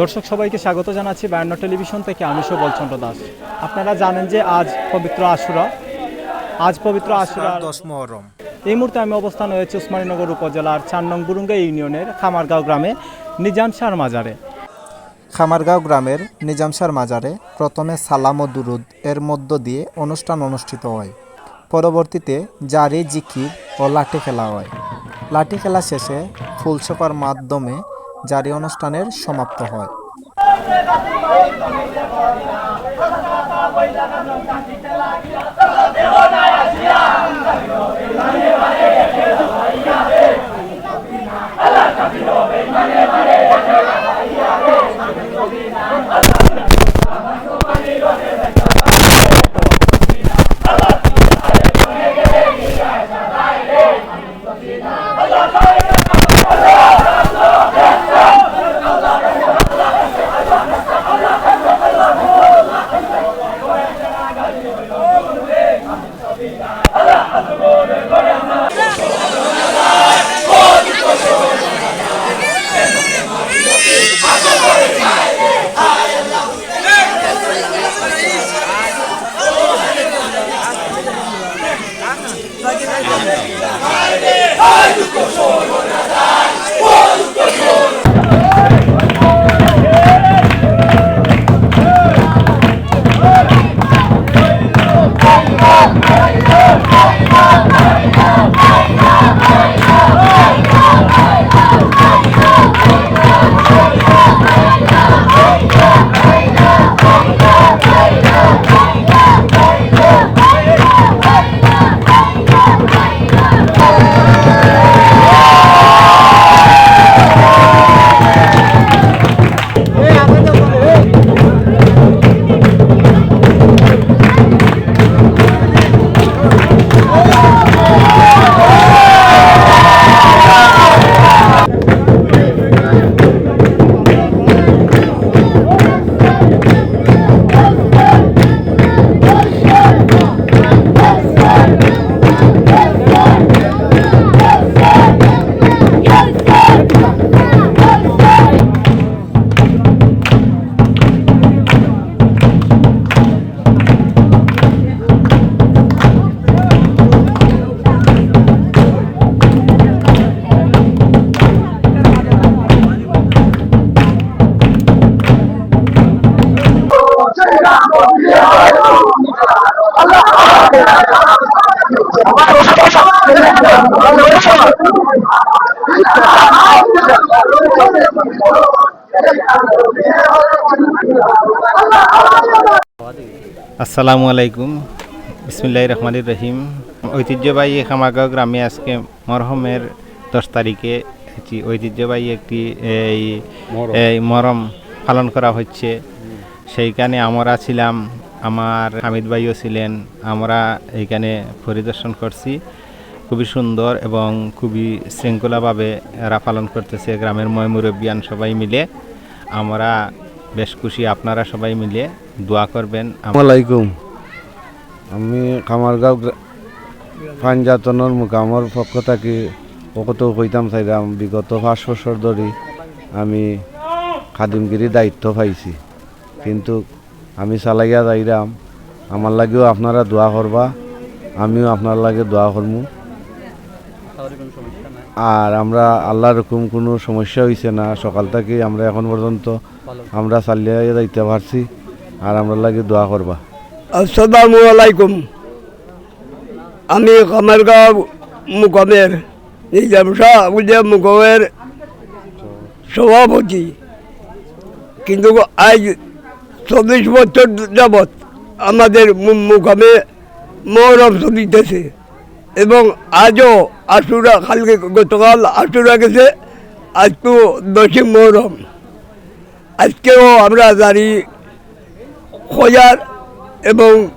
দর্শক সবাইকে স্বাগত জানাচ্ছি বায়ান্ন টেলিভিশন থেকে আমি সবল চন্দ্র দাস। আপনারা জানেন যে আজ পবিত্র আশুরা। আজ পবিত্র আশুরা দশ মহরম। এই মুহূর্তে আমি অবস্থান হয়েছে উসমানীনগর উপজেলার চার নং বুরুঙ্গা ইউনিয়নের খামারগাঁও গ্রামে নিজাম শাহর মাজারে। খামারগাঁও গ্রামের নিজামসার মাজারে প্রথমে সালাম ও দুরুদ এর মধ্য দিয়ে অনুষ্ঠান অনুষ্ঠিত হয়। পরবর্তীতে জারি জিকির ও লাঠি খেলা হয়। লাঠি খেলা শেষে ফুলসোপার মাধ্যমে জারি অনুষ্ঠানের সমাপ্ত হয়। Haydi! Haydi koşun! আসসালামু আলাইকুম। বিসমিল্লাহ রহমানির রহিম। ঐতিহ্যবাহী খামাগাঁও গ্রামে আজকে মরহমের দশ তারিখে ঐতিহ্যবাহী একটি এই এই মরম পালন করা হচ্ছে। সেইখানে আমরা ছিলাম, আমার হামিদ ভাইও ছিলেন, আমরা এইখানে পরিদর্শন করছি। খুবই সুন্দর এবং খুবই শৃঙ্খলাভাবে এরা পালন করতেছে গ্রামের ময় মুরব্বিয়ান সবাই মিলে। আমরা বেশ খুশি আপনারা সবাই মিলে দোয়া করবেন। আসসালামাইকুম আমি খামারগাঁও গ্রা- পাঞ্জাতনের মুকামর পক্ষ থাকি কত কইতাম চাইলাম বিগত পাঁচ বছর ধরে আমি খাদিমগিরি দায়িত্ব পাইছি। কিন্তু আমি চালাইয়া যাইরাম। আমার লাগেও আপনারা দোয়া করবা, আমিও আপনার লাগে দোয়া করমু। আর আমরা আল্লাহর রকম কোনো সমস্যা হয়েছে না, সকাল থেকে আমরা এখন পর্যন্ত আমরা চালিয়ে যাইতে পারছি, আর আমরা লাগে দোয়া করবা। আসসালামু আলাইকুম। আমি কামারগাঁও মুকামের, নিজাম শাহ মুকামের সভাপতি। কিন্তু আজ চব্বিশ বছর যাবৎ আমাদের মু- মুকামে মহরম চলিতেছে। এবং আজও আশুরা কালকে গতকাল আশুরা গেছে আজকেও দশই মহরম। আজকেও আমরা জানি, খোঁজার এবং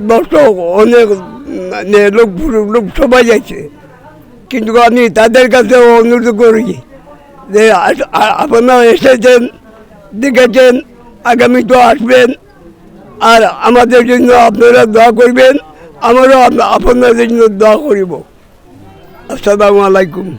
দর্শক অনেক লোক লোক সবাই যাচ্ছে। কিন্তু আমি তাদের কাছে অনুরোধ করি যে আপনারা এসেছেন, দেখেছেন আগামী তো আসবেন। আর আমাদের জন্য আপনারা দোয়া করবেন। আমারও আপ- আপনাদের জন্য দোয়া করিব। আসসালামু আলাইকুম।